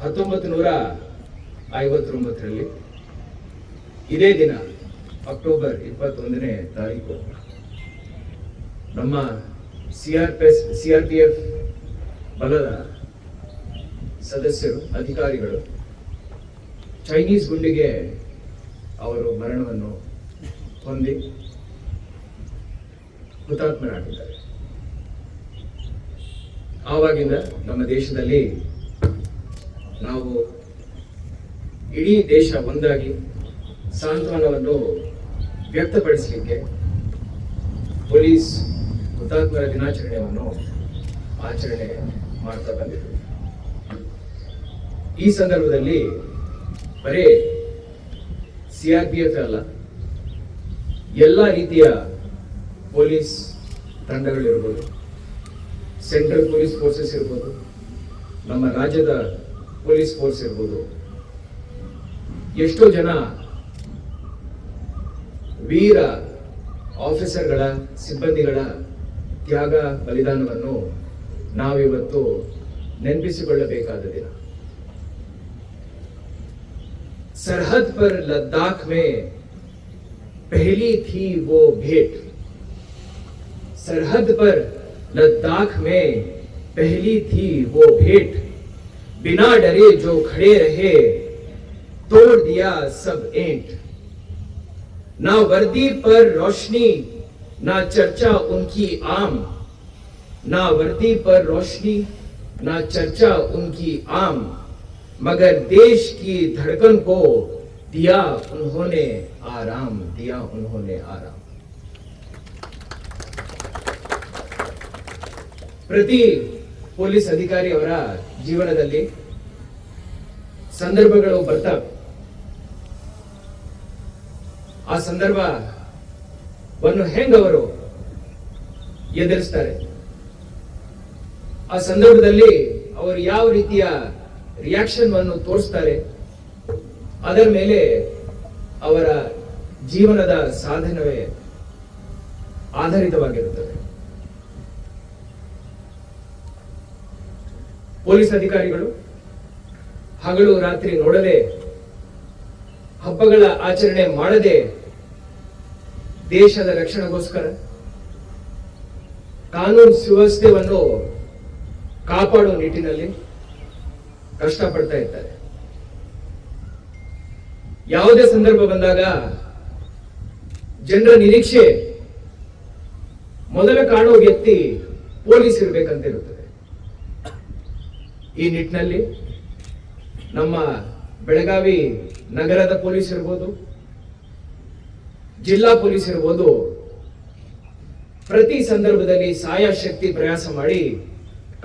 ಹತ್ತೊಂಬತ್ತು ನೂರ ಐವತ್ತೊಂಬತ್ತರಲ್ಲಿ ಇದೇ ದಿನ, ಅಕ್ಟೋಬರ್ ಇಪ್ಪತ್ತೊಂದನೇ ತಾರೀಕು, ನಮ್ಮ C R P S C R P F ಬಲದ ಸದಸ್ಯರು, ಅಧಿಕಾರಿಗಳು ಚೈನೀಸ್ ಗುಂಡಿಗೆ ಅವರು ಮರಣವನ್ನು ಹೊಂದಿ ಹುತಾತ್ಮರಾಗಿದ್ದಾರೆ. ಆವಾಗಿಂದ ನಮ್ಮ ದೇಶದಲ್ಲಿ ನಾವು ಇಡೀ ದೇಶ ಒಂದಾಗಿ ಸಾಂತ್ವನವನ್ನು ವ್ಯಕ್ತಪಡಿಸಲಿಕ್ಕೆ ಪೊಲೀಸ್ ಹುತಾತ್ಮರ ದಿನಾಚರಣೆಯನ್ನು ಆಚರಣೆ ಮಾಡ್ತಾ ಬಂದಿದ್ದರು ಈ ಸಂದರ್ಭದಲ್ಲಿ ಬರೇ ಸಿ ಆರ್ ಪಿ ಎಫ್ ಅಲ್ಲ, ಎಲ್ಲ ರೀತಿಯ ಪೊಲೀಸ್ ತಂಡಗಳಿರ್ಬೋದು ಸೆಂಟ್ರಲ್ ಪೊಲೀಸ್ ಫೋರ್ಸಸ್ ಇರ್ಬೋದು, ನಮ್ಮ ರಾಜ್ಯದ ಪೊಲೀಸ್ ಫೋರ್ಸ್ ಇರ್ಬೋದು ಎಷ್ಟೋ ಜನ ವೀರ ಆಫೀಸರ್ಗಳ ಸಿಬ್ಬಂದಿಗಳ ತ್ಯಾಗ ಬಲಿದಾನವನ್ನು ನಾವಿವತ್ತು ನೆನಪಿಸಿಕೊಳ್ಳಬೇಕಾದ ದಿನ सरहद पर लद्दाख में पहली थी वो भेंट सरहद पर लद्दाख में पहली थी वो भेंट बिना डरे जो खड़े रहे, तोड़ दिया सब एंट ना वर्दी पर रोशनी, ना चर्चा उनकी आम। ना वर्दी पर रोशनी, ना चर्चा उनकी आम। मगर देश की धड़कन को दिया उन्होंने आराम, दिया उन्होंने आराम। प्रति ಪೊಲೀಸ್ ಅಧಿಕಾರಿ ಅವರ ಜೀವನದಲ್ಲಿ ಸಂದರ್ಭಗಳು ಬರ್ತವೆ. ಆ ಸಂದರ್ಭವನ್ನು ಅವರು ಎದುರಿಸ್ತಾರೆ? ಆ ಸಂದರ್ಭದಲ್ಲಿ ಅವರು ಯಾವ ರೀತಿಯ ರಿಯಾಕ್ಷನ್ ಅನ್ನು ತೋರಿಸ್ತಾರೆ? ಅದರ ಮೇಲೆ ಅವರ ಜೀವನದ ಸಾಧನವೇ ಆಧಾರಿತವಾಗಿರುತ್ತದೆ. ಪೊಲೀಸ್ ಅಧಿಕಾರಿಗಳು ಹಗಲು ರಾತ್ರಿ ನೋಡದೆ, ಹಬ್ಬಗಳ ಆಚರಣೆ ಮಾಡದೆ ದೇಶದ ರಕ್ಷಣೆಗೋಸ್ಕರ ಕಾನೂನು ಸುವ್ಯವಸ್ಥೆಯನ್ನು ಕಾಪಾಡುವ ನಿಟ್ಟಿನಲ್ಲಿ ಕಷ್ಟಪಡ್ತಾ ಇದ್ದಾರೆ. ಯಾವುದೇ ಸಂದರ್ಭ ಬಂದಾಗ ಜನರ ನಿರೀಕ್ಷೆ ಮೊದಲ ಕಾಣುವ ವ್ಯಕ್ತಿ ಪೊಲೀಸ್ ಇರಬೇಕಂತ ಇರುತ್ತದೆ ಈ ನಿಟ್ಟಿನಲ್ಲಿ ನಮ್ಮ ಬೆಳಗಾವಿ ನಗರದ ಪೊಲೀಸ್ ಇರ್ಬೋದು, ಜಿಲ್ಲಾ ಪೊಲೀಸ್ ಇರ್ಬೋದು, ಪ್ರತಿ ಸಂದರ್ಭದಲ್ಲಿ ಸಾಯ ಶಕ್ತಿ ಪ್ರಯಾಸ ಮಾಡಿ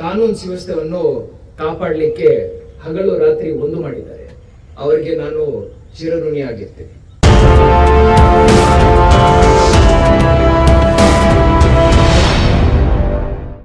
ಕಾನೂನು ಸುವ್ಯವಸ್ಥೆಯನ್ನು ಕಾಪಾಡಲಿಕ್ಕೆ ಹಗಲು ರಾತ್ರಿ ಒಂದು ಮಾಡಿದ್ದಾರೆ. ಅವರಿಗೆ ನಾನು ಚಿರಋಣಿಯಾಗಿರ್ತೀನಿ.